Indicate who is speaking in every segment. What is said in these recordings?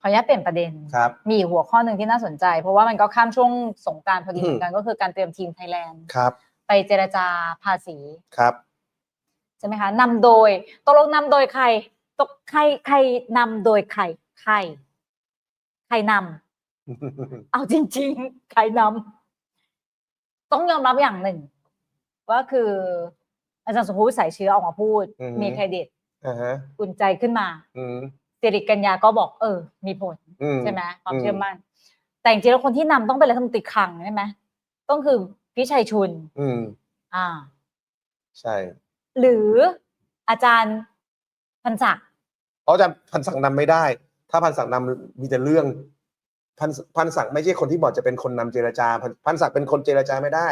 Speaker 1: ขออนุญาตเปลี่ยนประเด็น
Speaker 2: ครับ
Speaker 1: มีอีกหัวข้อหนึ่งที่น่าสนใจ เพราะว่ามันก็ข้ามช่วงสงกรารพอดี
Speaker 2: อืม
Speaker 1: เหมือนกันก็คือการเตรียมทีมไทยแลนด์
Speaker 2: ครับ
Speaker 1: ไปเจรจาภาษี
Speaker 2: ครับ
Speaker 1: ใช่ไหมคะนำโดยตกลงนำโดยใครตกใครใครนำโดยใครใครใครนำเอาจริง ๆ ใครนำต้องยอมรับอย่างหนึ่งว่าคืออาจารย์สมภูมิใส่เชื้อออกมาพูด
Speaker 2: อือฮึ
Speaker 1: มีเครดิต
Speaker 2: อ่าฮะ
Speaker 1: อุ่นใจขึ้นมา
Speaker 2: อืม
Speaker 1: สิริกัญญาก็บอกเออ มีผล
Speaker 2: อืม
Speaker 1: ใช่ไหมความ
Speaker 2: อืม
Speaker 1: เชื่อมั่น แต่จริงๆแล้วคนที่นำต้องเป็นรัฐมนตรีคลังใช่ไหมต้องคือพิชัยชุน
Speaker 2: อืม
Speaker 1: อ่า
Speaker 2: ใช่
Speaker 1: หรืออาจารย์พันศักดิ์
Speaker 2: เพราะอาจารย์พันศักดิ์นำไม่ได้ ถ้าพันศักดิ์นำมีแต่เรื่องพันพันศักดิ์ไม่ใช่คนที่บอกจะเป็นคนนำเจรจาพันพันศักดิ์เป็นคนเจรจาไม่ได้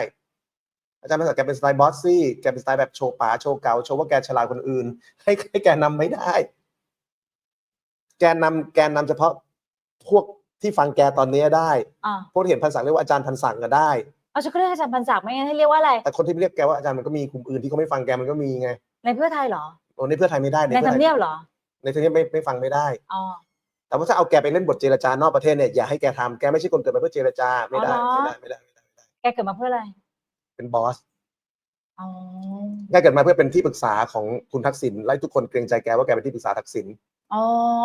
Speaker 2: อาจารย์พันศักดิ์แกเป็นสไตล์บอสซี่แกเป็นสไตล์แบบโชว์ป๋าโชว์เก่าโชว์ว่าแกฉลาดคนอื่น ให้ให้แกนำไม่ได้ แกนำแกนำเฉพาะพวกที่ฟังแกตอนนี้ได้
Speaker 1: อ่า
Speaker 2: พวกที่เห็นพันศักดิ์เรียกว่าอาจารย์พันศักดิ์ก็ได้
Speaker 1: เอาฉันก็เรียกอาจารย์พันศักดิ์ไม่งั้นให้เรียกว่าอะไร
Speaker 2: แต่คนที่เรียกแกว่าอาจารย์มันก็มีกลุ่มอื่นที่เขาไม่ฟังแกมันก็มีไง
Speaker 1: ในเพื่อไทยเหรอ
Speaker 2: โอ้ในเพื่อไทยไม่ได้
Speaker 1: ใน
Speaker 2: เพื่อ
Speaker 1: ทำ
Speaker 2: ไทย
Speaker 1: เนียบเหรอ
Speaker 2: ในทำเนียบไม่ไม่ฟังไม่ได้
Speaker 1: อ๋อ
Speaker 2: แต่ว่าถ้าเอาแกไปเล่นบทเจรจานอกประเทศเนี่ยอย่าให้แกทำแกไม่ใช่คนเกิดมาเพื่อเจรจาไม่ได้
Speaker 1: อ๋อ
Speaker 2: ไม่
Speaker 1: เหรอ
Speaker 2: ได้ไม่ได้ไม่ได้ไม่ได้
Speaker 1: แกเกิดมาเพื่ออะไร
Speaker 2: เป็นบอส
Speaker 1: อ๋อ
Speaker 2: แกเกิดมาเพื่อเป็นที่ปรึกษาของคุณทักษิณไล่ทุกคนเกรงใจแกว่าแกเป็นที่ปรึกษาทักษิณ
Speaker 1: อ๋อ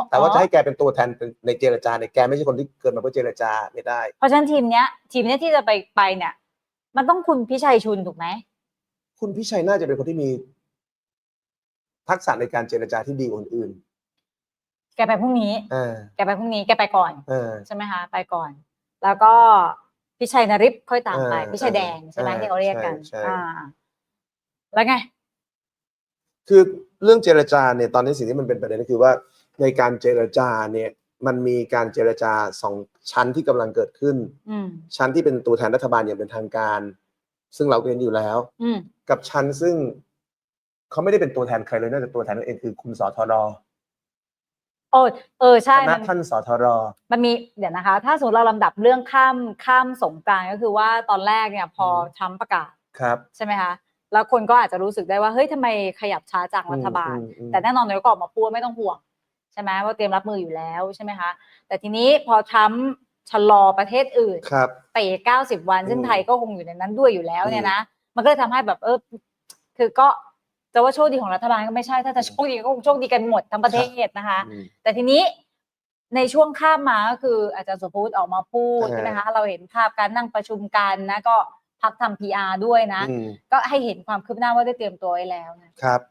Speaker 2: แต่ว่า
Speaker 1: อ๋อ
Speaker 2: จะให้แกเป็นตัวแทนในเจรจาเนี่ยแกไม่ใช่คนที่เกิดมาเพื่อเจรจาไม่ได้
Speaker 1: เพราะฉะนั้นทีมเนี้ย ทีมเนี้ยที่จะไปไปเนี่ย มันต้องคุณพิชัยชุนถูกไหม
Speaker 2: คุณพิชัยน่าจะเป็นคนที่มี ทักษะในการเจรจาที่ดีกว่าคนอื่น
Speaker 1: แกไปพรุ่งนี้
Speaker 2: อ่า
Speaker 1: แกไปพรุ่งนี้แกไปก่อน
Speaker 2: อ่า
Speaker 1: ใช่ไหมคะ ไปก่อน แล้วก็พิชัยนริปค่อยตามไป
Speaker 2: เออ
Speaker 1: พิชัยแดงใช่ไหม
Speaker 2: เออ
Speaker 1: ที่เขาเรียกกัน
Speaker 2: ใช่ใช่
Speaker 1: อ่าแล้วไง
Speaker 2: คือเรื่องเจรจาเนี่ยตอนนี้สิ่งที่มันเป็นประเด็นก็คือว่า ในการเจรจาเนี่ยมันมีการเจรจาสองชั้นที่กำลังเกิดขึ้น
Speaker 1: อืม
Speaker 2: ชั้นที่เป็นตัวแทนรัฐบาลอย่างเป็นทางการ ซึ่งเราก็เห็นอยู่แล้ว
Speaker 1: อืม
Speaker 2: กับชั้นซึ่งเขาไม่ได้เป็นตัวแทนใครเลยนอกจากตัวแทนนั่นเองคือคุณสทร
Speaker 1: โอ้เออใช่
Speaker 2: คณะ
Speaker 1: มัน
Speaker 2: ท่านสทร
Speaker 1: มันมีเดี๋ยวนะคะ ถ้าสมมติเราลำดับเรื่องข้ามข้ามสงกรานต์ก็คือว่าตอนแรกเนี่ยพอทรัมป์ประกาศ
Speaker 2: ครับ
Speaker 1: ใช่ไหมคะแล้วคนก็อาจจะรู้สึกได้ว่าเฮ้ยทำไมขยับช้าจังรัฐบาล
Speaker 2: อืมอืม
Speaker 1: แต่แน่นอนนายกก็ออกมาพูดว่าไม่ต้องห่วง ใช่ไหมว่าเตรียมรับมืออยู่แล้วใช่ไหมคะแต่ทีนี้พอทรัมป์ชะลอประเทศอื่น
Speaker 2: ครับ
Speaker 1: เตะเก้าสิบวันซึ่ง
Speaker 2: อืม
Speaker 1: ไทยก็คงอยู่ในนั้นด้วยอยู่แล้วเนี่ย
Speaker 2: อืม
Speaker 1: นะมันก็เลยทำให้แบบเออคือก็จะว่าโชคดีของรัฐบาลก็ไม่ใช่ถ้าจะโชคดีก็คงโชคดีกันหมดทั้งประเทศนะคะ
Speaker 2: อืม
Speaker 1: แต่ทีนี้ในช่วงข้ามมาก็คืออาจารย์สุพุทธออกมาพูด
Speaker 2: อ่า
Speaker 1: ใช่ไหมคะเราเห็นภาพการนั่งประชุมกันนะก็พักทำพีอาร์ด้วยนะ
Speaker 2: อืม
Speaker 1: ก็ให้เห็นความคืบหน้าว่าได้เตรียมตัวไว้แล้วนะ
Speaker 2: ครับ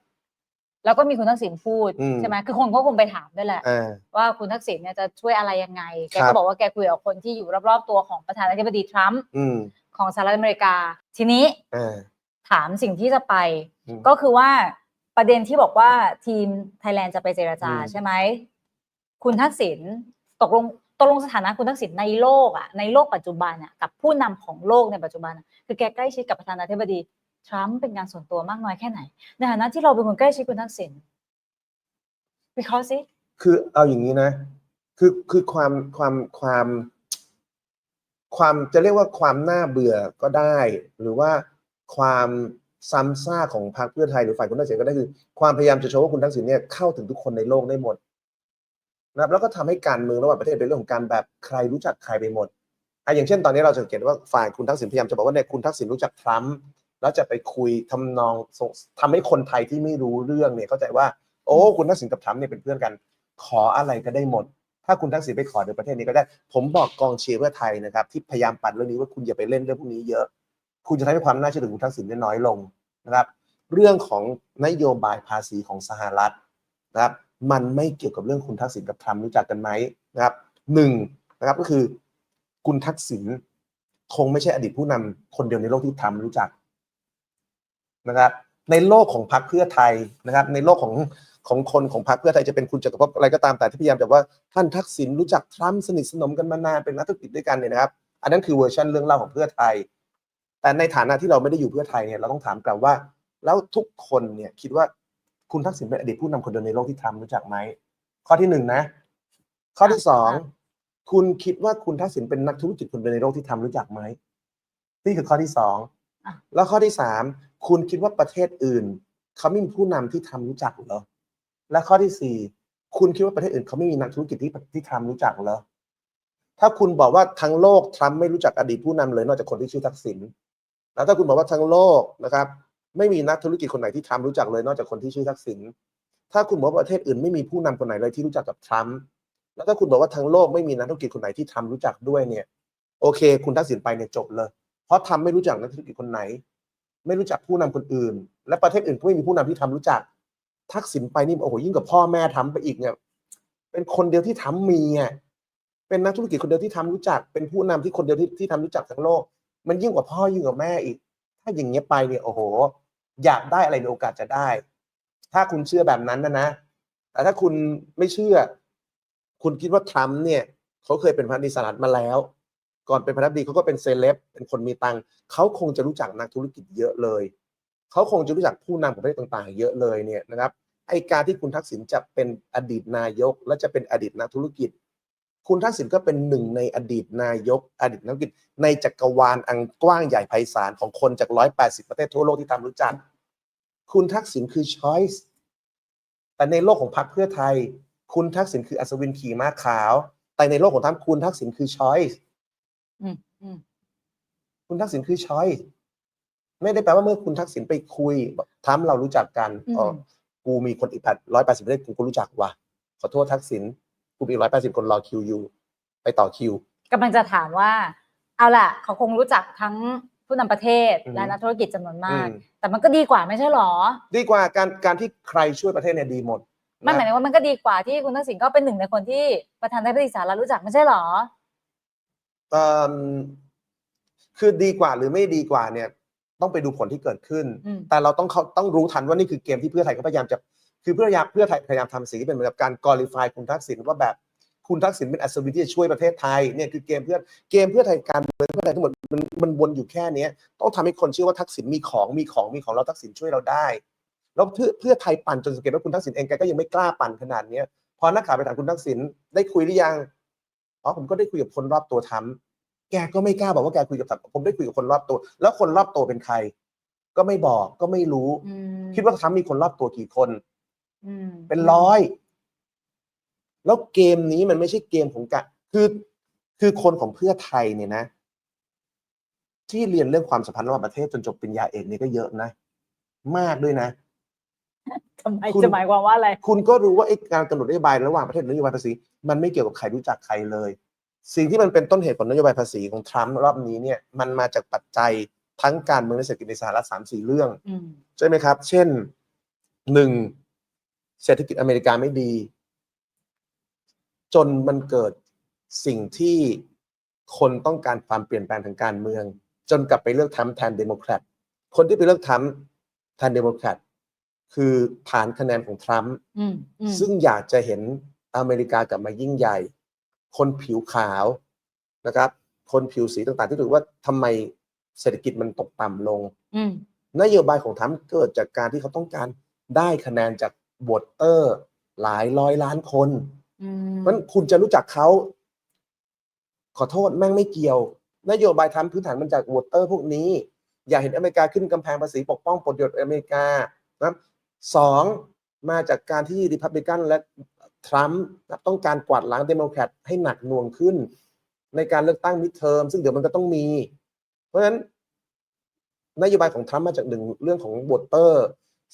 Speaker 1: แล้วก็มีคุณทักษิณพูด
Speaker 2: อืม
Speaker 1: ใช่ไหมคือคนก็คงไปถามด้วยแหละ
Speaker 2: อ่า
Speaker 1: ว่าคุณทักษิณเนี่ยจะช่วยอะไรยังไง แก
Speaker 2: ครั
Speaker 1: ก็
Speaker 2: บ
Speaker 1: บอกว่าแกคุยกับคนที่อยู่รอบๆตัวของประธานาธิบดีทรัมป์
Speaker 2: อืม
Speaker 1: ของสหรัฐอเมริกา ทีนี้
Speaker 2: อ่า
Speaker 1: ถามสิ่งที่จะไป
Speaker 2: อืม
Speaker 1: ก็คือว่าประเด็นที่บอกว่าทีมไทยแลนด์จะไปเจรจา
Speaker 2: อืม
Speaker 1: ใช่ไหมคุณทักษิณตกลงตกลงสถานะคุณทักษิณในโลกอะในโลกปัจจุบันอะกับผู้นำของโลกในปัจจุบันอะคือแกใกล้ชิดกับประธานาธิบดี ทรัมป์เป็นการส่วนตัวมากน้อยแค่ไหน ในฐานะที่เราเป็นคนใกล้ชิดคุณทักษิณวิเคราะห์สิ
Speaker 2: คือเอาอย่างนี้นะ คือคือความความความ ความจะเรียกว่าความน่าเบื่อก็ได้ หรือว่าความซ้ำซากของพรรคเพื่อไทยหรือฝ่ายคุณทักษิณก็ได้คือ ความพยายามจะโชว์ว่าคุณทักษิณเนี่ยเข้าถึงทุกคนในโลกได้หมดนะครับแล้วก็ทำให้การเมืองระหว่างประเทศเป็นเรื่องของการแบบใครรู้จักใครไปหมดอะอย่างเช่นตอนนี้เราจะสังเกตว่าฝ่ายคุณทักษิณพยายามจะบอกว่าเนี่ยคุณทักษิณรู้จักทรัมป์ แล้วจะไปคุยทำนองส่งทำให้คนไทยที่ไม่รู้เรื่องเนี่ยเข้าใจว่า โอ้คุณทักษิณกับทรัมป์เนี่ยเป็นเพื่อนกัน ขออะไรก็ได้หมด ถ้าคุณทักษิณไปขอในประเทศนี้ก็ได้ ผมบอกกองเชียร์เพื่อไทยนะครับ ที่พยายามปัดเรื่องนี้ว่าคุณอย่าไปเล่นเรื่องพวกนี้เยอะ คุณจะทำให้ความน่าเชื่อถือคุณทักษิณได้น้อยลงนะครับ เรื่องของนโยบายภาษีของสหรัฐนะครับ มันไม่เกี่ยวกับเรื่องคุณทักษิณกับทรัมป์รู้จักกันไหมนะครับหนึ่งนะครับก็คือคุณทักษิณคงไม่ใช่อดีตผู้นำคนเดียวในโลกที่ทรัมป์รู้จัก นะครับ ในโลกของพรรคเพื่อไทยนะครับ ในโลกของของคนของพรรคเพื่อไทยจะเป็นคุณจักรภพอะไรก็ตามแต่ที่พยายามจะว่าท่านทักษิณรู้จักทรัมป์สนิทสนมกันมานานเป็นนักธุรกิจด้วยกันเนี่ยนะครับ อันนั้นคือเวอร์ชันเรื่องเล่าของเพื่อไทย แต่ในฐานะที่เราไม่ได้อยู่เพื่อไทยเนี่ยเราต้องถามกลับว่า แล้วทุกคนเนี่ยคิดว่าคุณทักษิณเป็นอดีตผู้นำคนเดียวในโลกที่ทรัมป์รู้จักไหมข้อที่หนึ่งนะ ข้อที่สองคุณคิดว่าคุณทักษิณเป็นนักธุรกิจคนเดียวในโลกที่ทำรู้จักไหมนี่คือข้อที่สองแล้วข้อที่สาม คุณคิดว่าประเทศอื่นเขาไม่มีผู้นำที่ทำรู้จักเหรอ และข้อที่สี่คุณคิดว่าประเทศอื่นเขาไม่มีนักธุรกิจที่ที่ทรัมป์รู้จักเหรอ ถ้าคุณบอกว่าทั้งโลกทรัมป์ไม่รู้จักอดีตผู้นำเลยนอกจากคนที่ชื่อทักษิณ แล้วถ้าคุณบอกว่าทั้งโลกนะครับ ไม่มีนักธุรกิจคนไหนที่ทรัมป์รู้จักเลยนอกจากคนที่ชื่อทักษิณ ถ้าคุณบอกว่าประเทศอื่นไม่มีผู้นำคนไหนเลยที่รู้จักกับทรัมป์ แล้วถ้าคุณบอกว่าทั้งโลกไม่มีนักธุรกิจคนไหนที่ทรัมป์รู้จักด้วยเนี่ย โอเค คุณทักษิณไปเนี่ยจบเลย เพราะทำไม่รู้จักนักธุรกิจคนไหน ไม่รู้จักผู้นำคนอื่น และประเทศอื่นก็ไม่มีผู้นำที่ทำรู้จัก ทักษิณไปนี่โอ้โหยิ่งกับพ่อแม่ทำไปอีกเนี่ยเป็นคนเดียวที่ทำมีอะเป็นนักธุรกิจคนเดียวที่ทำรู้จัก เป็นผู้นำที่คนเดียวที่ที่ทำรู้จักทั้งโลก มันยิ่งกว่าพ่อยิ่งกว่าแม่อีก ถ้าอย่างเงี้ยไปเนี่ยโอ้โห อยากได้อะไรในโอกาสจะได้ ถ้าคุณเชื่อแบบนั้นนะนะ แต่ถ้าคุณไม่เชื่อ คุณคิดว่าทรัมป์เนี่ย เขาเคยเป็นประธานาธิบดีสหรัฐมาแล้ว ก่อนเป็นประธานาธิบดีเขาก็เป็นเซเลบเป็นคนมีตังค์เขาคงจะรู้จักนักธุรกิจเยอะเลย เขาคงจะรู้จักผู้นำของประเทศต่างๆ เยอะเลยเนี่ยนะครับไอการที่คุณทักษิณจะเป็นอดีตนายก และจะเป็นอดีตนักธุรกิจ คุณทักษิณก็เป็นหนึ่งในอดีตนายก อดีตนักธุรกิจ ในจักรวาลอันกว้างใหญ่ไพศาลของคนจาก 180 ประเทศทั่วโลกที่ทำรู้จัก คุณทักษิณคือ choice แต่ในโลกของพรรคเพื่อไทย คุณทักษิณคืออัศวินขี่ม้าขาว แต่ในโลกของท่านคุณทักษิณคือ choice
Speaker 1: อื มอืม
Speaker 2: คุณทักษิณคือ choice ไม่ได้แปลว่าเมื่อคุณทักษิณไปคุยทำเรารู้จักกัน
Speaker 1: อืม
Speaker 2: อ๋อกูมีคนอีกแปดร้อยแปดสิบประเทศกูก็รู้จักว่ะขอโทษทักษิณกูมีร้อยแปดสิบคนรอคิวอยู่ไปต่อคิว
Speaker 1: กำลังจะถามว่า เอาล่ะ เขาคงรู้จักทั้งผู้นำประเทศ
Speaker 2: อือฮึ
Speaker 1: และนักธุรกิจจำนวนมาก
Speaker 2: อืม
Speaker 1: แต่มันก็ดีกว่าไม่ใช่หรอ
Speaker 2: ดีกว่าการการที่ใครช่วยประเทศเนี่ยดีหมด
Speaker 1: มันหมาย
Speaker 2: นะ
Speaker 1: ถึงว่ามันก็ดีกว่าที่คุณทักษิณก็เป็นหนึ่งในคนที่ประธานาธิบดีสหรัฐรู้จักไม่ใช่หรอ
Speaker 2: เอิ่มคือดีกว่าหรือไม่ดีกว่าเนี่ย ต้องไปดูผลที่เกิดขึ้น
Speaker 1: อืม
Speaker 2: แต่เราต้องเขาต้องรู้ทันว่านี่คือเกมที่เพื่อไทยเขาพยายามจะคือเพื่อพยายามเพื่อไทยพยายามทำสิ่งที่เป็นเหมือนกับการกอลิฟายคุณทักษิณว่าแบบคุณทักษิณเป็นอัศวินที่จะช่วยประเทศไทยเนี่ยคือเกมเพื่อเกมเพื่อไทยการเมืองเพื่อไทยทั้งหมดมันมันวนอยู่แค่เนี้ยต้องทำให้คนเชื่อว่าทักษิณมีของมีของมีของเราทักษิณช่วยเราได้ แล้วเพื่อเพื่อไทยปั่นจนสังเกตว่าคุณทักษิณเองแกก็ยังไม่กล้าปั่นขนาดเนี้ยพอนักข่าวไปถามคุณทักษิณได้คุยหรือยัง อ๋อผมก็ได้คุยกับคนรอบตัวทำแกก็ไม่กล้าบอกว่าแกคุยกับทำผมได้คุยกับคนรอบตัว แล้วคนรอบตัวเป็นใคร ก็ไม่บอกก็ไม่รู้
Speaker 1: อืม
Speaker 2: คิดว่าทำมีคนรอบตัวกี่คน
Speaker 1: อืม
Speaker 2: เป็นร้อย แล้วเกมนี้มันไม่ใช่เกมของกะคือ คือคนของเพื่อไทยเนี่ยนะ ที่เรียนเรื่องความสัมพันธ์ระหว่างประเทศจนจบปริญญาเอกนี่ก็เยอะนะ มากด้วยนะ
Speaker 1: ทำไม
Speaker 2: คุณ
Speaker 1: จะหมายความว่าอะไร
Speaker 2: คุณก็รู้ว่าไอ้การกำหนดนโยบายระหว่างประเทศนโยบายภาษีมันไม่เกี่ยวกับใครรู้จักใครเลย สิ่งที่มันเป็นต้นเหตุของนโยบายภาษีของทรัมป์รอบนี้เนี่ยมันมาจากปัจจัยทั้งการเมืองและเศรษฐกิจในสหรัฐสามสี่เรื่อง
Speaker 1: อืม
Speaker 2: ใช่ไหมครับ เช่นหนึ่งเศรษฐกิจอเมริกาไม่ดี จนมันเกิดสิ่งที่คนต้องการความเปลี่ยนแปลงทางการเมือง จนกลับไปเลือกทรัมป์แทนเดโมแครตคนที่ไปเลือกทรัมป์แทนเดโมแครต คือฐานคะแนนของทรัมป์
Speaker 1: อืมอืม
Speaker 2: ซึ่งอยากจะเห็นอเมริกากลับมายิ่งใหญ่ คนผิวขาวนะครับ คนผิวสีต่างๆ ที่ถือว่าทำไมเศรษฐกิจมันตกต่ำลง
Speaker 1: อืม
Speaker 2: นโยบายของทรัมป์เกิดจากการที่เขาต้องการได้คะแนนจากโหวตเตอร์ หลายร้อยล้านคน
Speaker 1: อืม
Speaker 2: เพราะฉะนั้นคุณจะรู้จักเขา ขอโทษแม่งไม่เกี่ยว นโยบายทรัมป์พื้นฐานมันจากโหวตเตอร์พวกนี้ อยากเห็นอเมริกาขึ้นกำแพงภาษีปกป้องผลประโยชน์อเมริกานะครับ สองมาจากการที่ริพับลิกันและทรัมป์นะครับต้องการกวาดล้างเดโมแครตให้หนักหน่วงขึ้น ในการเลือกตั้งมิดเทอมซึ่งเดี๋ยวมันก็ต้องมี เพราะฉะนั้นนโยบายของทรัมป์มาจากหนึ่งเรื่องของโหวตเตอร์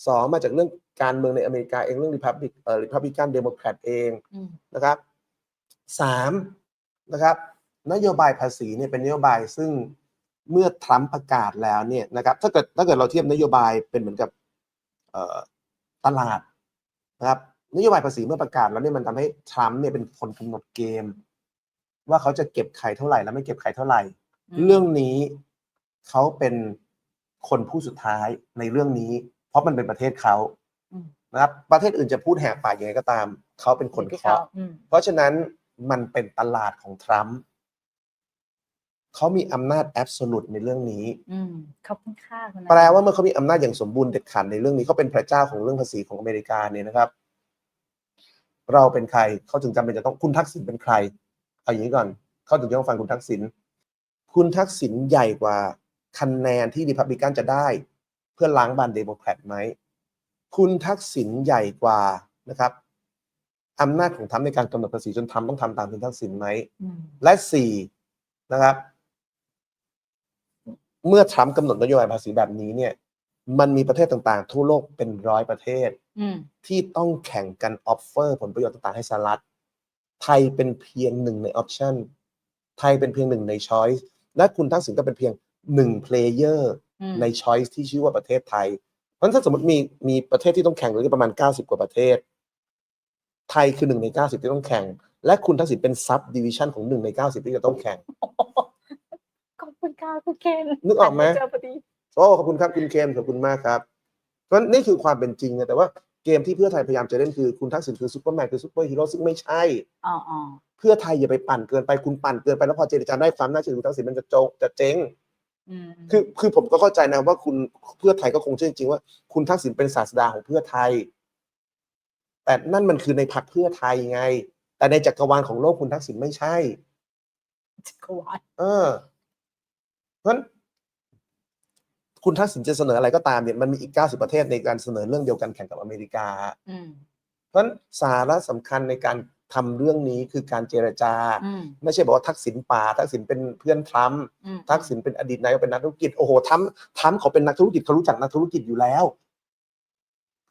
Speaker 2: สองมาจากเรื่องการเมืองในอเมริกาเองเรื่องริพับลิกเอ่อริพับลิกันเดโมแครตเอง
Speaker 1: อืม
Speaker 2: นะครับสามนะครับนโยบายภาษีเนี่ยเป็นนโยบายซึ่งเมื่อทรัมป์ประกาศแล้วเนี่ยนะครับถ้าเกิดถ้าเกิดเราเทียบนโยบายเป็นเหมือนกับเอ่อ ตลาดนะครับนโยบายภาษีเมื่อประกาศแล้วเนี่ยมันทำให้ทรัมป์เนี่ยเป็นคนกำหนดเกม ว่าเขาจะเก็บใครเท่าไหร่แล้วไม่เก็บใครเท่าไหร่ เรื่องนี้เขาเป็นคนผู้สุดท้ายในเรื่องนี้ เพราะมันเป็นประเทศเขา
Speaker 1: อืม
Speaker 2: นะครับ ประเทศอื่นจะพูดแหกปากยังไงก็ตาม เขาเป็นคน
Speaker 1: ที่
Speaker 2: เคาะ
Speaker 1: อืม
Speaker 2: เพราะฉะนั้นมันเป็นตลาดของทรัมป์ เขามีอำนาจแอบโซลูตในเรื่องนี้
Speaker 1: อืมขอบคุณค่ะคุณ
Speaker 2: แปลว่าเมื่อเขามีอำนาจอย่างสมบูรณ์เด็ดขาดในเรื่องนี้เขาเป็นพระเจ้าของเรื่องภาษีของอเมริกาเนี่ยนะครับ เราเป็นใครเขาถึงจำเป็นจะต้องคุณทักษิณเป็นใครเอาอย่างนี้ก่อนเขาถึงจะต้องฟังคุณทักษิณคุณทักษิณใหญ่กว่าคะแนนที่ริพับลิกันจะได้ เพื่อล้างบานเดโมแครตไหมคุณทักษิณใหญ่กว่านะครับอำนาจของทรัมป์ในการกำหนดภาษีจนทรัมป์ต้องทำตามคุณทักษิณไหม
Speaker 1: อืม
Speaker 2: และสี่นะครับ เมื่อทรัมป์กำหนดนโยบายภาษีแบบนี้เนี่ย มันมีประเทศต่างๆ ทั่วโลกเป็นร้อยประเทศ
Speaker 1: อืม
Speaker 2: ที่ต้องแข่งกันออฟเฟอร์ผลประโยชน์ต่างๆให้สหรัฐ ไทยเป็นเพียงหนึ่งในออปชันไทยเป็นเพียงหนึ่งในช้อยส์และคุณทักษิณก็เป็นเพียงหนึ่งเพลเยอร์
Speaker 1: อืม
Speaker 2: ในช้อยส์ที่ชื่อว่าประเทศไทย เพราะฉะนั้นถ้าสมมติมีมีประเทศที่ต้องแข่งอยู่ที่ประมาณ 90 กว่าประเทศ ไทยคือหนึ่งใน 90 ที่ต้องแข่ง และคุณทักษิณเป็นซับดิวิชันของหนึ่งใน 90 ที่จะต้องแข่ง
Speaker 1: ขอบ คุณค่ะคุณเคน
Speaker 2: นึกออกไหม
Speaker 1: เจอพอดี
Speaker 2: โอ้ขอบคุณครับคุณเคนขอบคุณมากครับเพราะนี่คือความเป็นจริงนะแต่ว่าเกมที่เพื่อไทยพยายามจะเล่นคือคุณทักษิณคือซูเปอร์แมนคือซูเปอร์ฮีโร่ซึ่งไม่ใช่
Speaker 1: อ๋ออ๋อ
Speaker 2: เพื่อไทยอย่าไปปั่นเกินไปคุณปั่นเกินไปแล้วพอเจรจาได้ความน่าเชื่อถือคุณทักษิณมันจะโจงจะเจ๊ง
Speaker 1: อืม
Speaker 2: คือคือผมก็เข้าใจนะว่าคุณเพื่อไทยก็คงเชื่อจริงๆว่า คุณทักษิณเป็นศาสดาของเพื่อไทย แต่นั่นมันคือในพรรคเพื่อไทยไง แต่ในจักรวาลของโลกคุณทักษิณไม่ใช่
Speaker 1: จักรวาล
Speaker 2: เออ เพราะฉะนั้นคุณทักษิณจะเสนออะไรก็ตามเนี่ยมันมีอีก 90 ประเทศในการเสนอเรื่องเดียวกันแข่งกับอเมริกา
Speaker 1: อืม
Speaker 2: เพราะฉะนั้นสาระสำคัญในการทำเรื่องนี้คือการเจรจา
Speaker 1: อืม
Speaker 2: ไม่ใช่บอกว่าทักษิณป่า ทักษิณเป็นเพื่อนทรัมป์
Speaker 1: อืม
Speaker 2: ทักษิณเป็นอดีตนายกเป็นนักธุรกิจโอ้โหทรัมป์ทรัมป์เขาเป็นนักธุรกิจเขารู้จักนักธุรกิจอยู่แล้ว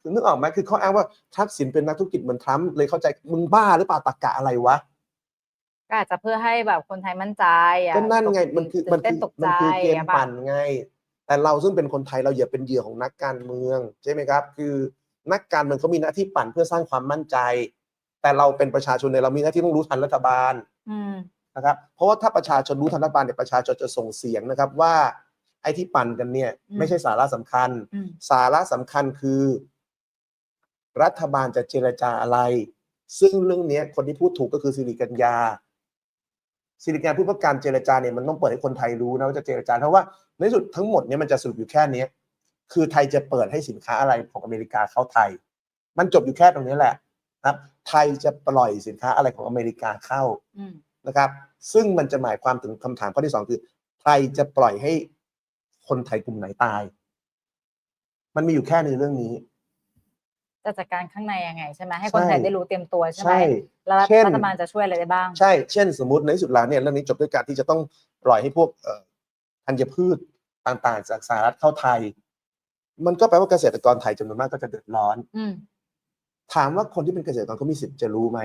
Speaker 2: คือนึกออกไหมคือเขาอ้างว่าทักษิณเป็นนักธุรกิจเหมือนทรัมป์เลยเข้าใจมึงบ้าหรือเปล่าตรกกะอะไรวะ
Speaker 1: ก็อาจจะเพื่อให้แบบคนไทยมั่นใจอะ
Speaker 2: ก็นั่นไงมันคือ
Speaker 1: ตื่
Speaker 2: มัน
Speaker 1: เต้
Speaker 2: คื
Speaker 1: น
Speaker 2: อ
Speaker 1: ตกใจ
Speaker 2: มันคือเกม
Speaker 1: อะแบบ
Speaker 2: ปั่นไง แต่เราซึ่งเป็นคนไทยเราอย่าเป็นเหยื่อของนักการเมืองใช่ไหมครับ คือนักการเมืองเขามีหน้าที่ปั่นเพื่อสร้างความมั่นใจ แต่เราเป็นประชาชนเนี่ยเรามีหน้าที่ต้องรู้ทันรัฐบาล
Speaker 1: อืม
Speaker 2: นะครับ เพราะว่าถ้าประชาชนรู้ทันรัฐบาลเนี่ยประชาชนจะส่งเสียงนะครับว่าไอ้ที่ปั่นกันเนี่ย
Speaker 1: อืม
Speaker 2: ไม่ใช่สาระสำคัญ
Speaker 1: อืม
Speaker 2: สาระสำคัญคือ รัฐบาลจะเจรจาอะไร ซึ่งเรื่องเนี้ยคนที่พูดถูกก็คือสิริกัญญา สิริกัญญาพูดว่าการเจรจาเนี่ยมันต้องเปิดให้คนไทยรู้นะว่าจะเจรจาเพราะว่าในที่สุดทั้งหมดเนี่ยมันจะสรุปอยู่แค่เนี้ยคือไทยจะเปิดให้สินค้าอะไรของอเมริกาเข้าไทย มันจบอยู่แค่ตรงนี้แหละนะครับ ไทยจะปล่อยสินค้าอะไรของอเมริกาเข้า
Speaker 1: อืม
Speaker 2: นะครับ ซึ่งมันจะหมายความถึงคำถามข้อที่สองคือใครจะปล่อยให้คนไทยกลุ่มไหนตาย มันมีอยู่แค่ในเรื่องนี้
Speaker 1: จะจัดการข้างในยังไงใช่ไหมให้คน
Speaker 2: ใช่
Speaker 1: ไทยได้รู้เตรียมตัวใช่ไหม
Speaker 2: ใช่
Speaker 1: แล้วรัฐ
Speaker 2: เช่น
Speaker 1: รัฐบาลจะช่วยอะไรได้บ้าง
Speaker 2: ใช่ เช่น สมมติในที่สุดแล้วเนี่ยเรื่องนี้จบด้วยการที่จะต้องปล่อยให้พวกเอ่อธัญพืชต่างๆ จากสหรัฐเข้าไทย มันก็แปลว่าเกษตรกรไทยจำนวนมากก็จะเดือดร้อน
Speaker 1: อืม
Speaker 2: ถามว่าคนที่เป็นเกษตรกรเขามีสิทธิ์จะรู้ไหม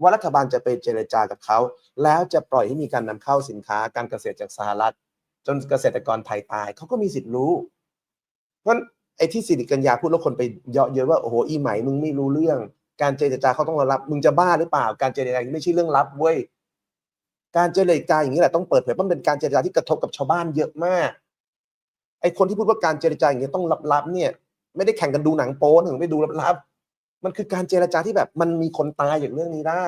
Speaker 2: ว่ารัฐบาลจะไปเจรจากับเขา แล้วจะปล่อยให้มีการนำเข้าสินค้าการเกษตรจากสหรัฐ จนเกษตรกรไทยตายเขาก็มีสิทธิ์รู้เพราะฉะนั้น ไอ้ที่สิริกัญญาพูดแล้วคนไปเยาะเยอะว่าโอ้โหอีไหมมึงไม่รู้เรื่อง การเจรจาเขาต้องรับ มึงจะบ้าหรือเปล่า การเจรจาไม่ใช่เรื่องลับเว้ยการเจรจาอย่างนี้แหละต้องเปิดเผยเพราะมันเป็นการเจรจาที่กระทบกับชาวบ้านเยอะมากไอ้คนที่พูดว่าการเจรจาอย่างนี้ต้องลับๆเนี่ย ไม่ได้แข่งกันดูหนังโป๊ถึงไม่ดูลับๆมันคือการเจรจาที่แบบมันมีคนตายอย่างเรื่องนี้ได้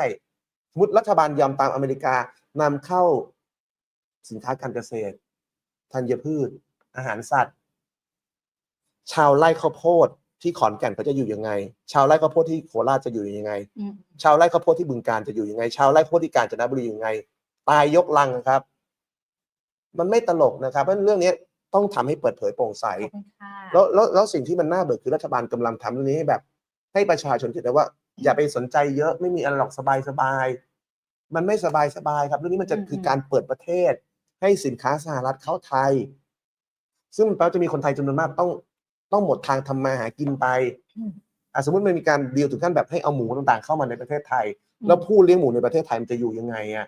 Speaker 2: สมมติรัฐบาลยอมตามอเมริกานำเข้าสินค้าการเกษตรธัญพืช อาหารสัตว์ ชาวไร่ข้าวโพดที่ขอนแก่นเขาจะอยู่ยังไง ชาวไร่ข้าวโพดที่โคราชจะอยู่ยังไง
Speaker 1: อืม
Speaker 2: ชาวไร่ข้าวโพดที่บึงการจะอยู่ยังไง ชาวไร่ข้าวโพดที่กาญจนบุรีอยู่ยังไง ตายยกลังครับ มันไม่ตลกนะครับเพราะฉะนั้นเรื่องนี้ต้องทำให้เปิดเผยโปร่งใส
Speaker 1: ขอบคุณค่ะ
Speaker 2: แล้วแล้วแล้วสิ่งที่มันน่าเบื่อคือรัฐบาลกำลังทำเรื่องนี้ให้แบบ ให้ประชาชนคิดแต่ว่า อย่าไปสนใจเยอะไม่มีอะไรหรอกสบายสบายมันไม่สบายสบายครับเรื่องนี้มันจะคือการเปิดประเทศ ให้สินค้าสหรัฐเข้าไทย ซึ่งมันแปลว่าจะมีคนไทยจำนวนมากต้อง ต้องหมดทางทำมาหากินไป
Speaker 1: อืม
Speaker 2: อะสมมติมันมีการดีลถึงขั้นแบบให้เอาหมูต่างๆ เข้ามาในประเทศไทย
Speaker 1: อืม
Speaker 2: แล้วผู้เลี้ยงหมูในประเทศไทยมันจะอยู่ยังไงอะ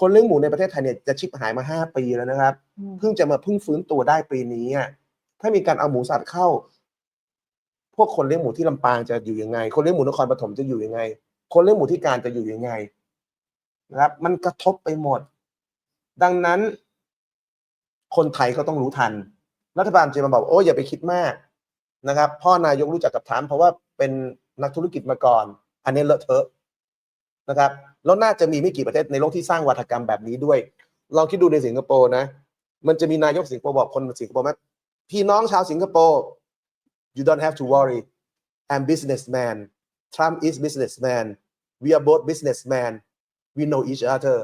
Speaker 2: คนเลี้ยงหมูในประเทศไทยเนี่ยจะชิบหายมาห้าปีแล้วนะครับ
Speaker 1: อืม
Speaker 2: เพิ่งจะมาเพิ่งฟื้นตัวได้ปีนี้อะถ้ามีการเอาหมูสัตว์เข้า พวกคนเลี้ยงหมูที่ลำปางจะอยู่ยังไง คนเลี้ยงหมูนครปฐมจะอยู่ยังไง คนเลี้ยงหมูที่การจะอยู่ยังไงนะครับ มันกระทบไปหมด ดังนั้น คนไทยก็ต้องรู้ทัน รัฐบาลจะมาบอกโอ้ยอย่าไปคิดมาก นะครับ พ่อนายกรู้จักกับทรัมป์เพราะว่าเป็นนักธุรกิจมาก่อน อันนี้เลอะเทอะนะครับแล้วน่าจะมีไม่กี่ประเทศในโลกที่สร้างวัฒกรรมแบบนี้ด้วย ลองคิดดูในสิงคโปร์นะ มันจะมีนายกสิงคโปร์บอกคนสิงคโปร์ไหมพี่น้องชาวสิงคโปร์ you don't have to worry I'm businessman Trump is businessman we are both businessman we know each other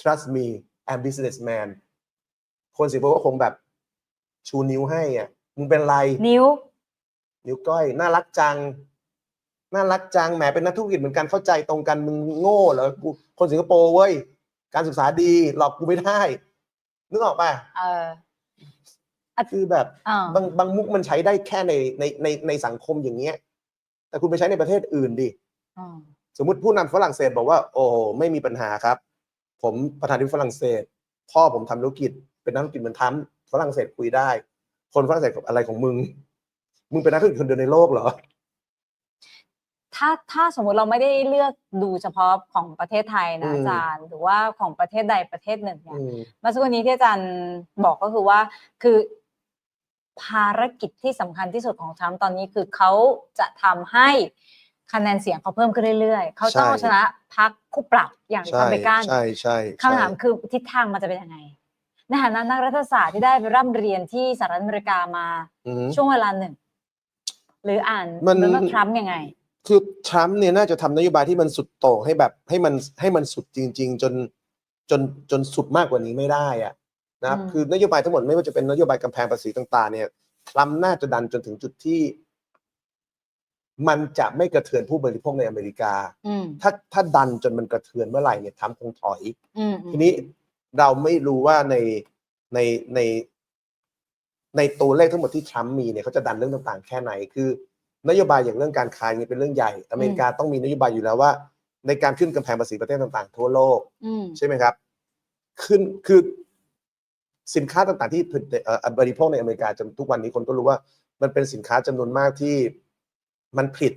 Speaker 2: trust me I'm businessman คนสิงคโปร์ก็คงแบบชูนิ้วให้อะมึงเป็นไร
Speaker 1: นิ้ว
Speaker 2: นิ้วก้อยน่ารักจัง น่ารักจังแหมเป็นนักธุรกิจเหมือนกันเข้าใจตรงกันมึงโง่เหรอกูคนสิงคโปร์เว้ยการศึกษาดีหลอกกูไม่ได้นึกออกป่ะ
Speaker 1: เออ
Speaker 2: คือแบบ
Speaker 1: เออบา
Speaker 2: งบางมุกมันใช้ได้แค่ในในในในสังคมอย่างเงี้ย แต่คุณไปใช้ในประเทศอื่นดิ
Speaker 1: อืม
Speaker 2: สมมติผู้นำฝรั่งเศสบอกว่า โอ้ไม่มีปัญหาครับ ผมประธานาธิบดีฝรั่งเศส พ่อผมทำธุรกิจเป็นนักธุรกิจเหมือนทำฝรั่งเศสคุยได้ คนฝรั่งเศสกับอะไรของมึง มึงเป็นนักธุรกิจคนเดียวในโลกเหรอ
Speaker 1: ถ้าถ้าสมมุติเราไม่ได้เลือกดูเฉพาะของประเทศไทยนะ
Speaker 2: อืม
Speaker 1: อาจารย์ หรือว่าของประเทศใดประเทศหนึ่งเนี่ย
Speaker 2: อืม
Speaker 1: เมื่อสักครู่นี้ที่อาจารย์บอกก็คือว่าคือภารกิจที่สำคัญที่สุดของทรัมป์ตอนนี้คือเขาจะทำให้คะแนนเสียงเขาเพิ่มขึ้นเรื่อยๆ เขาต้อง
Speaker 2: ใช่
Speaker 1: เอาชนะพรรคคู่ปรับอย่างริ
Speaker 2: ใช่
Speaker 1: พับลิกัน
Speaker 2: ใช่ใช่
Speaker 1: คำถามคือทิศทางมันจะเป็นยังไงในฐานะนักรัฐศาสตร์ที่ได้ไปร่ำเรียนที่สหรัฐอเมริกามา
Speaker 2: อืม
Speaker 1: ช่วงเวลาหนึ่ง หรืออ่าน
Speaker 2: มัน
Speaker 1: โดนัลด์ทรัมป์ยังไง
Speaker 2: คือทรัมป์เนี่ยน่าจะทำนโยบายที่มันสุดโต่งให้แบบให้มันให้มันสุดจริง ๆ จนจนจนสุดมากกว่านี้ไม่ได้อะนะครับ
Speaker 1: อืม
Speaker 2: คือนโยบายทั้งหมดไม่ว่าจะเป็นนโยบายกำแพงภาษีต่าง ๆ เนี่ยทรัมป์น่าจะดันจนถึงจุดที่ มันจะไม่กระเทือนผู้บริโภคในอเมริกา
Speaker 1: อืม
Speaker 2: ถ้าถ้าดันจนมันกระเทือนเมื่อไหร่เนี่ยทรัมป์คงถอย
Speaker 1: อืมอืม
Speaker 2: ทีนี้เราไม่รู้ว่าในในใน ในตัวเลขทั้งหมดที่ทรัมป์มีเนี่ยเขาจะดันเรื่องต่างๆ แค่ไหนคือนโยบายอย่างเรื่องการค้าเนี่ยเป็นเรื่องใหญ่ อเมริกาต้องมีนโยบายอยู่แล้วว่า ในการขึ้นกำแพงภาษีประเทศต่างๆ ทั่วโลก
Speaker 1: อืม
Speaker 2: ใช่ไหมครับ ขึ้นคือสินค้าต่างๆ ที่ผลิตเอ่อบริโภคในอเมริกาจนทุกวันนี้คนก็รู้ว่า มันเป็นสินค้าจำนวนมากที่มันผลิต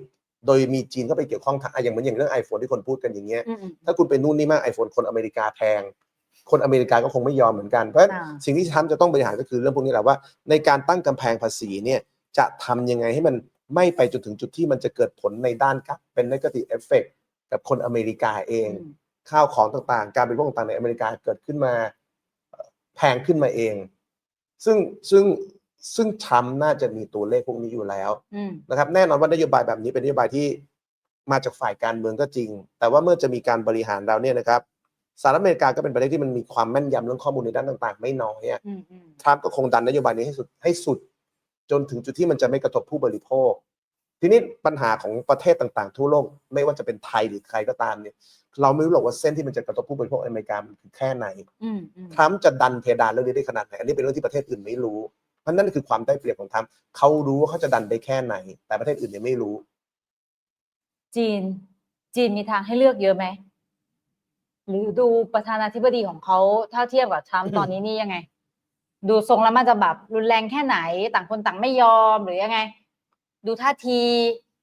Speaker 2: โดยมีจีนเข้าไปเกี่ยวข้องทางอะอย่างเหมือนอย่างเรื่อง iPhone ที่คนพูดกันอย่างเงี้ย
Speaker 1: อืมอืม
Speaker 2: ถ้าคุณไปนู่นนี่มากไอโฟนคนอเมริกาแพง คนอเมริกาก็คงไม่ยอมเหมือนกัน เพราะฉะนั้น
Speaker 1: อ่า
Speaker 2: สิ่งที่ทรัมป์จะต้องบริหารก็คือเรื่องพวกนี้แหละว่า ในการตั้งกำแพงภาษีเนี่ยจะทำยังไงให้มันไม่ไปจนถึงจุดที่มันจะเกิดผลในด้านกับเป็น negative effect กับคนอเมริกาเอง
Speaker 1: อืม
Speaker 2: ข้าวของต่างๆ การบริโภคต่างๆในอเมริกาเกิดขึ้นมาเอ่อแพงขึ้นมาเอง ซึ่งซึ่งซึ่งทรัมป์น่าจะมีตัวเลขพวกนี้อยู่แล้ว
Speaker 1: อืม
Speaker 2: นะครับ แน่นอนว่านโยบายแบบนี้เป็นนโยบายที่มาจากฝ่ายการเมืองก็จริง แต่ว่าเมื่อจะมีการบริหารแล้วเนี่ยนะครับ สหรัฐอเมริกาก็เป็นประเทศที่มันมีความแม่นยำเรื่องข้อมูลในด้านต่าง ๆ ไม่น้อยอะ
Speaker 1: อืมอืม
Speaker 2: ทรัมป์ก็คงดันนโยบายนี้ให้สุดให้สุด จนถึงจุดที่มันจะไม่กระทบผู้บริโภค ทีนี้ปัญหาของประเทศต่างๆ ทั่วโลกไม่ว่าจะเป็นไทยหรือใครก็ตามเนี่ย เราไม่รู้หรอกว่าเส้นที่มันจะกระทบผู้บริโภคอเมริกามันคือแค่ไหน
Speaker 1: อืมอืม
Speaker 2: ทรัมป์จะดันเพดานเรื่องนี้ได้ขนาดไหนอันนี้เป็นเรื่องที่ประเทศอื่นไม่รู้เพราะนั่นคือความได้เปรียบของทรัมป์เขารู้ว่าเขาจะดันได้แค่ไหน แต่ประเทศอื่นยังไม่รู้
Speaker 1: จีน จีนมีทางให้เลือกเยอะไหม หรือดูประธานาธิบดีของเขาถ้าเทียบกับทรัมป์ตอนนี้นี่ยังไง ดูทรงแล้วมันจะแบบรุนแรงแค่ไหน ต่างคนต่างไม่ยอมหรือยังไง ดูท่าที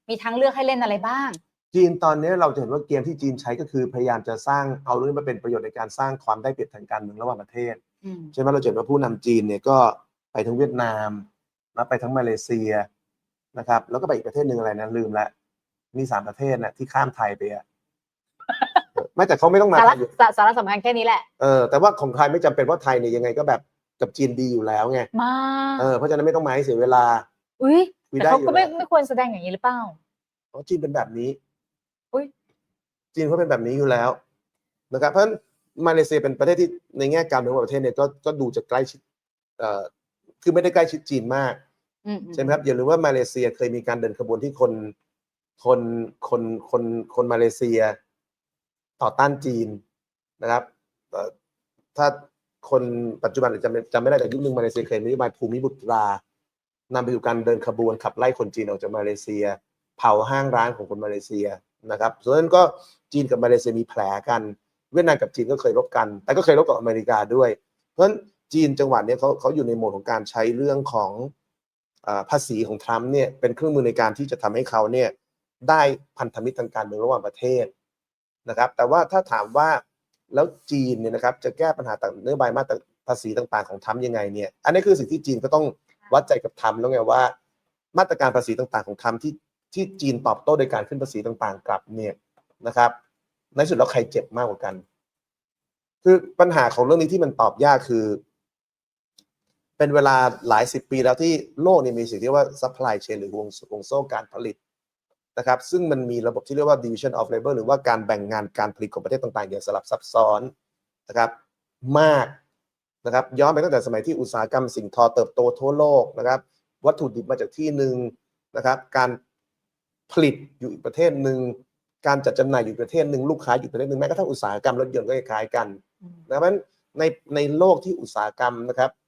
Speaker 1: มีทางเลือกให้เล่นอะไรบ้าง
Speaker 2: จีนตอนนี้เราจะเห็นว่าเกมที่จีนใช้ก็คือพยายามจะสร้างเอาเรื่องนี้มาเป็นประโยชน์ในการสร้างความได้เปรียบทางการเมืองระหว่างประเทศ
Speaker 1: อืม
Speaker 2: ใช่ไหมเราจะเห็นว่าผู้นำจีนเนี่ยก็ไปทั้งเวียดนามแล้วไปทั้งมาเลเซียนะครับ แล้วก็ไปอีกประเทศหนึ่งอะไรนะลืมละมีสามประเทศนะที่ข้ามไทยไปอะเออ ไม่แต่เขาไม่ต้องมา
Speaker 1: สา
Speaker 2: ไท
Speaker 1: ระ
Speaker 2: ยอยู่
Speaker 1: สาสาระสำคัญแค่นี้แหละ
Speaker 2: เออแต่ว่าของไทยไม่จำเป็นว่าไทยเนี่ยยังไงก็แบบกับจีนดีอยู่แล้วไง
Speaker 1: มา
Speaker 2: เออเพราะฉะนั้นไม่ต้องมาให้เสียเวลา
Speaker 1: อุ้ย
Speaker 2: คุย
Speaker 1: แต่
Speaker 2: ได้
Speaker 1: เขา
Speaker 2: อยู่
Speaker 1: ก็ไม่
Speaker 2: แล้ว
Speaker 1: ไม่ควรแสดงอย่างนี้หรือเปล่า
Speaker 2: เพราะจีนเป็นแบบนี้
Speaker 1: อุ๊ย
Speaker 2: จีนเขาเป็นแบบนี้อยู่แล้วนะครับเพราะฉะนั้นมาเลเซียเป็นประเทศที่ในแง่การเมืองของประเทศเนี่ยก็ก็ดูจะใกล้ชิดเอ่อคือไม่ได้ใกล้ชิดจีนมาก
Speaker 1: อืมอื
Speaker 2: ใช่ไหมครับอย่าลืมว่ามาเลเซียเคยมีการเดินขบวนที่คนคนคนคนคนมาเลเซีย ต่อต้านจีนนะครับถ้าคนปัจจุบันอาจจะจำไม่จำไม่ได้แต่ยุคนึงมาเลเซียเคยมีนโยบายภูมิบุตรานำไปสู่การเดินขบวนขับไล่คนจีนออกจากมาเลเซีย เผาห้างร้านของคนมาเลเซียนะครับส่วนนั้นก็จีนกับมาเลเซียมีแผลกัน เวียดนามกับจีนก็เคยรบกัน แต่ก็เคยรบกับอเมริกาด้วย เพราะฉะนั้นจีนจังหวะเนี้เขาเขาอยู่ในโหมดของการใช้เรื่องของภาษีของทรัมป์เนี่ยเป็นเครื่องมือในการที่จะทำให้เขาเนี่ยได้พันธมิตรทางการเมืองระหว่างประเทศ นะครับ แต่ว่าถ้าถามว่าแล้วจีนเนี่ยนะครับจะแก้ปัญหาต่างนโยบายมาตราภาษีต่าง ๆ ของทรัมยังไงเนี่ย อันนี้คือสิ่งที่จีนก็ต้องวัดใจกับทรัมแล้วไงว่า มาตรการภาษีต่างๆ ของทรัมที่ที่จีนตอบโต้โดยการขึ้นภาษีต่างๆ กลับเนี่ยนะครับ ในสุดแล้วใครเจ็บมากกว่ากัน คือปัญหาของเรื่องนี้ที่มันตอบยากคือ เป็นเวลาหลายสิบปีแล้วที่โลกนี่มีสิ่งที่ว่า supply chain หรือวงวงโซ่การผลิต นะครับซึ่งมันมีระบบที่เรียกว่า division of labor หรือว่าการแบ่งงานการผลิตของประเทศต่างๆอย่างสลับซับซ้อนนะครับมากนะครับย้อนไปตั้งแต่สมัยที่อุตสาหกรรมสิ่งทอเติบโตทั่วโลกนะครับ วัตถุดิบมาจากที่หนึ่งนะครับการผลิตอยู่อีกประเทศหนึ่งการจัดจำหน่ายอยู่อีกประเทศหนึ่งลูกค้าอยู่ประเทศหนึ่งแม้กระทั่งอุตสาหกรรมรถยนต์ก็คล้ายๆกัน
Speaker 1: อืม
Speaker 2: นะเพราะฉะนั้นในในโลกที่อุตสาหกรรมนะครับเอ่อ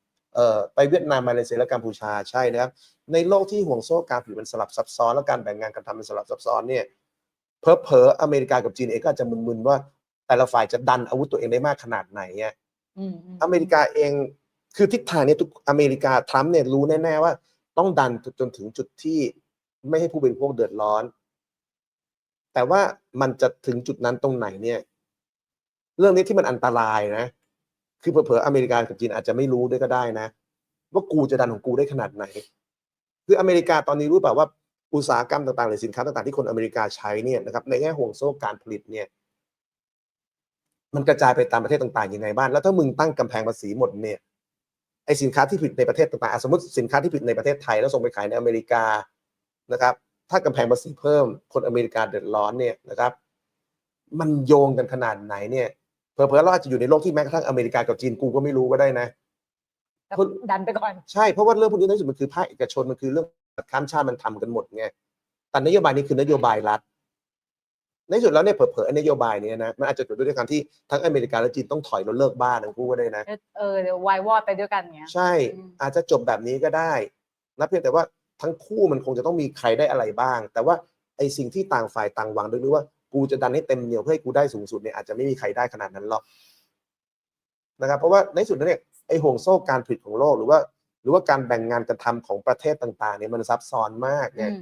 Speaker 2: ไปเวียดนามมาเลเซียและกัมพูชาใช่นะครับ ในโลกที่ห่วงโซ่การผลิตมันสลับซับซ้อนและการแบ่งงานการทำมันสลับซับซ้อนเนี่ยเพอเพอๆอเมริกากับจีนเองก็อาจจะมึนๆว่า แต่ละฝ่ายจะดันอาวุธตัวเองได้มากขนาดไหนอะ
Speaker 1: อืมม
Speaker 2: อเมริกาเองคือทิศทางเนี้ทุกอเมริกาทรัมป์เนี่ยรู้แน่ๆว่า ต้องดันจนถึงจุดที่ไม่ให้ผู้บริโภคเดือดร้อน แต่ว่ามันจะถึงจุดนั้นตรงไหนเนี่ย เรื่องนี้ที่มันอันตรายนะ คือเผลอๆอเมริกากับจีนอาจจะไม่รู้ด้วยก็ได้นะ ว่ากูจะดันของกูได้ขนาดไหน คืออเมริกาตอนนี้รู้เปล่าว่าอุตสาหกรรมต่างๆหรือสินค้าต่างๆที่คนอเมริกาใช้เนี่ยนะครับในแง่ห่วงโซ่การผลิตเนี่ย มันกระจายไปตามประเทศต่างๆยังไงบ้างแล้วถ้ามึงตั้งกำแพงภาษีหมดเนี่ยไอสินค้าที่ผลิตในประเทศต่างๆสมมติสินค้าที่ผลิตในประเทศไทยแล้วส่งไปขายในอเมริกานะครับ ถ้ากำแพงภาษีเพิ่มคนอเมริกาเดือดร้อนเนี่ยนะครับ มันโยงกันขนาดไหนเนี่ย เผลอๆเราอาจจะอยู่ในโลกที่แม้กระทั่งอเมริกากับจีนกูก็ไม่รู้ก็ได้นะ
Speaker 1: แต่ดันไปก่อน
Speaker 2: ใช่เพราะว่าเรื่องพวกนี้ในที่สุดมันคือภาคเอกชนมันคือเรื่องข้ามชาติมันทำกันหมดไงแต่นโยบายนี้คือนโยบายรัฐ ในที่สุดแล้วเนี่ยเผลอๆไอ้นโยบายเนี้นะมันอาจจะเกิดด้วยการที่ทั้งอเมริกาและจีนต้องถอยแล้วเลิกบ้านทั้งคู่ก็ได้นะ
Speaker 1: เออเดี๋ยววายวอดไปด้วยกันเงี้ย
Speaker 2: ใช่
Speaker 1: อืม
Speaker 2: อาจจะจบแบบนี้ก็ได้นะเพียงแต่ว่าทั้งคู่มันคงจะต้องมีใครได้อะไรบ้าง แต่ว่าไอ้สิ่งที่ต่างฝ่ายต่างหวังด้วยว่า กูจะดันให้เต็มเหนียวเพื่อให้กูได้สูงสุดเนี่ยอาจจะไม่มีใครได้ขนาดนั้นหรอกนะครับเพราะว่าในที่สุดแล้วเนี่ยไอ้ห่วงโซ่การผลิตของโลกหรือว่า หรือว่าการแบ่งงานการทำของประเทศต่างๆเนี่ยมันซับซ้อนมาก
Speaker 1: อื
Speaker 2: เนี่ย
Speaker 1: ม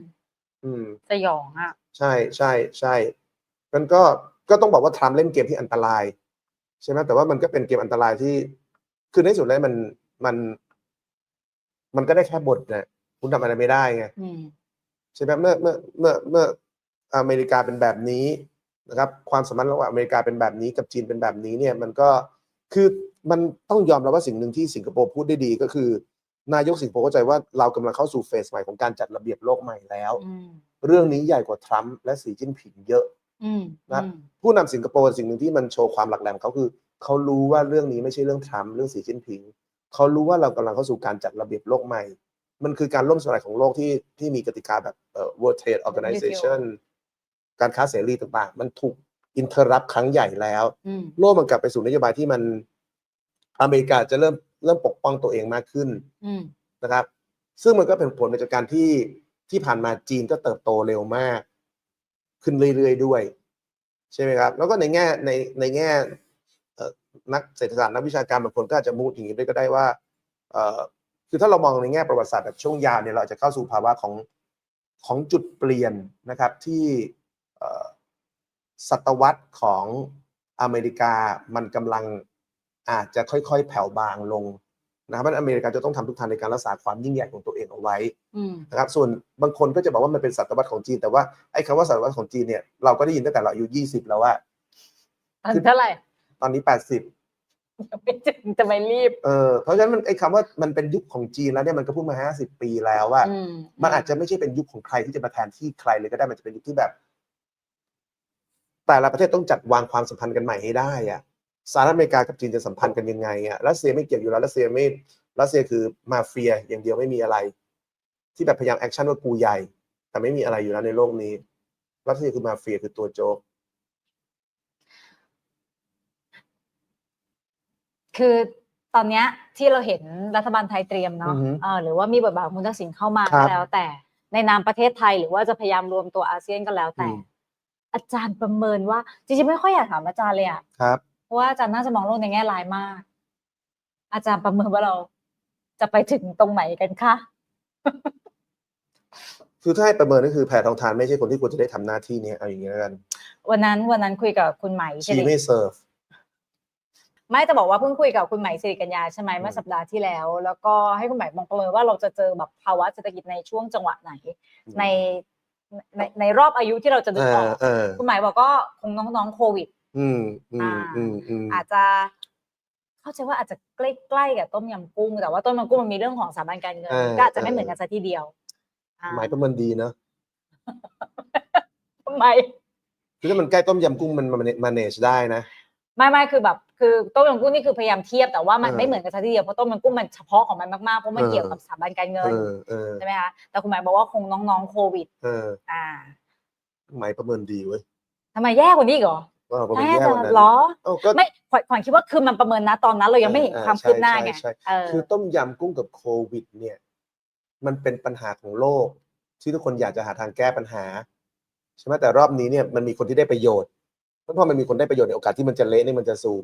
Speaker 2: อืม
Speaker 1: สยองอะ
Speaker 2: ใช่ใช่ใช่มันก็ก็ต้องบอกว่าทรัมป์เล่นเกมที่อันตราย ใช่ไหมแต่ว่ามันก็เป็นเกมอันตรายที่คือในที่สุดแล้วมันมันมันก็ได้แค่บทนะคุณทำอะไรไม่ได้ไง
Speaker 1: อืม
Speaker 2: ใช่ไหมเมื่อเมื่อเมื่อเมื่อ อเมริกาเป็นแบบนี้นะครับความสัมพันธ์ระหว่างอเมริกาเป็นแบบนี้กับจีนเป็นแบบนี้เนี่ยมันก็คือมันต้องยอมรับว่าสิ่งหนึ่งที่สิงคโปร์พูดได้ดีก็คือ นายกสิงคโปร์เข้าใจว่าเรากำลังเข้าสู่เฟสใหม่ของการจัดระเบียบโลกใหม่แล้ว
Speaker 1: อืม
Speaker 2: เรื่องนี้ใหญ่กว่าทรัมป์และสีจิ้นผิงเยอะ
Speaker 1: อืม
Speaker 2: นะ
Speaker 1: อืม
Speaker 2: ผู้นำสิงคโปร์สิ่งหนึ่งที่มันโชว์ความหลักแหลมเขาคือเขารู้ว่าเรื่องนี้ไม่ใช่เรื่องทรัมป์เรื่องสีจิ้นผิงเขารู้ว่าเรากำลังเข้าสู่การจัดระเบียบโลกใหม่ มันคือการล่มสลายของโลกที่ที่มีกติกาแบบเอ่อ World Trade Organization การค้าเสรีต่างๆ มันถูกอินเทอร์รับครั้งใหญ่แล้ว
Speaker 1: อืม
Speaker 2: โลกมันกลับไปสู่นโยบายที่มันอเมริกาจะเริ่มเริ่มปกป้องตัวเองมากขึ้น
Speaker 1: อืม
Speaker 2: นะครับ ซึ่งมันก็เป็นผลมาจากการที่ที่ผ่านมาจีนก็เติบโตเร็วมาก ขึ้นเรื่อยๆด้วย ใช่ไหมครับ แล้วก็ในแง่ในในแง่เอ่อนักเศรษฐศาสตร์นักวิชาการบางคนก็อาจจะมูดอย่างนี้ด้วยก็ได้ว่าเอ่อคือถ้าเรามองในแง่ประวัติศาสตร์แบบช่วงยาวเนี่ยเราอาจจะเข้าสู่ภาวะของของจุดเปลี่ยนนะครับที่เอ่อ ศตวรรษของอเมริกามันกำลังอาจจะค่อยๆ แผ่วบางลงนะครับเพราะฉะนั้นอเมริกาจะต้องทำทุกทางในการรักษาความยิ่งใหญ่ของตัวเองเอาไว้
Speaker 1: อืม
Speaker 2: นะครับ ส่วนบางคนก็จะบอกว่ามันเป็นศตวรรษของจีน แต่ว่าไอ้คำว่าศตวรรษของจีนเนี่ยเราก็ได้ยินตั้งแต่เราอายุยี่สิบแล้วว่า
Speaker 1: อันเท่าไหร่
Speaker 2: ตอนนี้แปดสิบ
Speaker 1: ยังไม่ถึงจะไม่รีบ
Speaker 2: เออเพราะฉะนั้นมันไอ้คำว่ามันเป็นยุคของจีนแล้วเนี่ยมันก็พูดมาห้าสิบปีแล้วว่า
Speaker 1: อืม
Speaker 2: มันอาจจะไม่ใช่เป็นยุคของใครที่จะมาแทนที่ใครเลยก็ได้มันจะเป็นยุคที่แบบ แต่ละประเทศต้องจัดวางความสัมพันธ์กันใหม่ให้ได้อะสหรัฐอเมริกากับจีนจะสัมพันธ์กันยังไงอะรัสเซียไม่เกี่ยวอยู่แล้วรัสเซียไม่รัสเซียคือมาเฟียอย่างเดียวไม่มีอะไร ที่แบบพยายามแอคชั่นว่ากูใหญ่ แต่ไม่มีอะไรอยู่แล้วในโลกนี้ รัสเซียคือมาเฟียคือตัวโจ๊ก
Speaker 1: คือตอนเนี้ยที่เราเห็นรัฐบาลไทยเตรียมเนาะ
Speaker 2: อือฮึ
Speaker 1: เออหรือว่ามีบทบาทของคุณทักษิณเข้ามา
Speaker 2: ครั
Speaker 1: ก็
Speaker 2: บ
Speaker 1: แล้วแต่ในนามประเทศไทยหรือว่าจะพยายามรวมตัวอาเซียนก็แล้วแต่
Speaker 2: อืม
Speaker 1: อาจารย์ประเมินว่าจริงๆไม่ค่อยอยากถามอาจารย์เลยอะ
Speaker 2: ครับ
Speaker 1: เพราะว่าอาจารย์น่าจะมองโลกในแง่ร้ายมาก อาจารย์ประเมินว่าเราจะไปถึงตรงไหนกันคะ
Speaker 2: คือถ้าให้ประเมินก็คือแพทองทานไม่ใช่คนที่ควรจะได้ทำหน้าที่เนี้เอาอย่างนี้แล้วกัน
Speaker 1: วันนั้นวันนั้นคุยกับคุณไหมใช่
Speaker 2: ชี
Speaker 1: ไหม
Speaker 2: ไม่เซิร์ฟ
Speaker 1: ไม่จะบอกว่าเพิ่งคุยกับคุณไหมสิริกัญญาใช่ไหม
Speaker 2: อืม
Speaker 1: เมื่อสัปดาห์ที่แล้ว แล้วก็ให้คุณไหมมองประเมินว่าเราจะเจอแบบภาวะเศรษฐกิจในช่วงจังหวะไหน ใน ในในรอบอายุที่เราจะ
Speaker 2: เอ
Speaker 1: นึกอ
Speaker 2: อ
Speaker 1: อก
Speaker 2: เออ
Speaker 1: คุณหมายบอกก็คงน้องๆโควิด
Speaker 2: อืมอืม
Speaker 1: อ่า
Speaker 2: อืมอืม
Speaker 1: อาจจะเข้าใจว่าอาจจะใกล้ๆกับต้มยำกุ้ง แต่ว่าต้มยำกุ้งมันมีเรื่องของสถาบันการเงิน
Speaker 2: เออ
Speaker 1: ก็อาจจะไม่
Speaker 2: เออ
Speaker 1: เหมือนกันซะทีเดียวอ่า
Speaker 2: หมายประเมินดีเนอะ
Speaker 1: ทำไม
Speaker 2: คือถ้ามันใกล้ต้มยำกุ้งมันมัน manage ได้นะ
Speaker 1: ไม่ไม่คือแบบคือต้มยำกุ้งนี่คือพยายามเทียบแต่ว่ามัน
Speaker 2: เออ
Speaker 1: ไม่เหมือนกันซะทีเดียวเพราะต้มยำกุ้งมันเฉพาะของมันมากๆเพราะมัน
Speaker 2: เออ
Speaker 1: เกี่ยวกับสถาบันการเงิ
Speaker 2: เอนอเออ
Speaker 1: ใช่ไหมคะแต่คุณหมายบอกว่าคงน้องๆโควิด
Speaker 2: เออ
Speaker 1: อ่า
Speaker 2: หมายประเมินดีเว้ย
Speaker 1: ทำไมแย่กว่านี้อีกเหรอ
Speaker 2: ว่าประเมิน
Speaker 1: แย่
Speaker 2: แย่
Speaker 1: จั
Speaker 2: ก
Speaker 1: ง
Speaker 2: ว่านั้น
Speaker 1: เหรอ
Speaker 2: เอ้าก็
Speaker 1: ไม่ขวัญขวัญคิดว่าคือมันประเมินนะตอนนั้นเรายังไม่เห็น
Speaker 2: เออ
Speaker 1: ความ
Speaker 2: ใช่
Speaker 1: คืบหน้าไง
Speaker 2: ใช่ใช่
Speaker 1: เออ
Speaker 2: คือต้มยำกุ้งกับโควิด เนี่ย มันเป็นปัญหาของโลก ที่ทุกคนอยากจะหาทางแก้ปัญหาใช่ไหมแต่รอบนี้เนี่ยมันมีคนที่ได้ประโยชน์ เพราะพอมันมีคนได้ประโยชน์ในยโอกาสที่มันจะเละเนี่ยมันจะสูง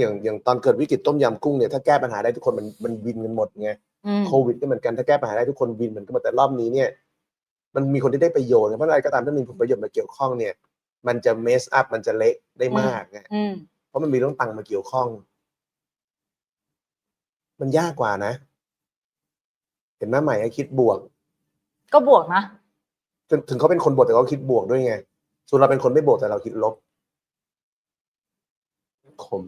Speaker 2: อย่างอย่างตอนเกิดวิกฤตต้มยำกุ้งเนี่ยถ้าแก้ปัญหาได้ทุกคนมันมันวินกันหมดไง
Speaker 1: อืม
Speaker 2: โควิดก็เหมือนกันถ้าแก้ปัญหาได้ทุกคนวินเหมือนกันหมดแต่รอบนี้เนี่ย มันมีคนที่ได้ประโยชน์ไงเพราะอะไรก็ตามถ้ามีผลประโยชน์มาเกี่ยวข้องเนี่ย มันจะเมสอัพมันจะเละได้มากไง
Speaker 1: อืม
Speaker 2: เพราะมันมีเรื่องตังค์มาเกี่ยวข้อง มันยากกว่านะ เห็นไหมใหม่ให้คิดบวก
Speaker 1: ก็บวกนะ
Speaker 2: ถึงถึงเขาเป็นคนบวกแต่เขาคิดบวกด้วยไง ส่วนเราเป็นคนไม่บวกแต่เราคิดลบคม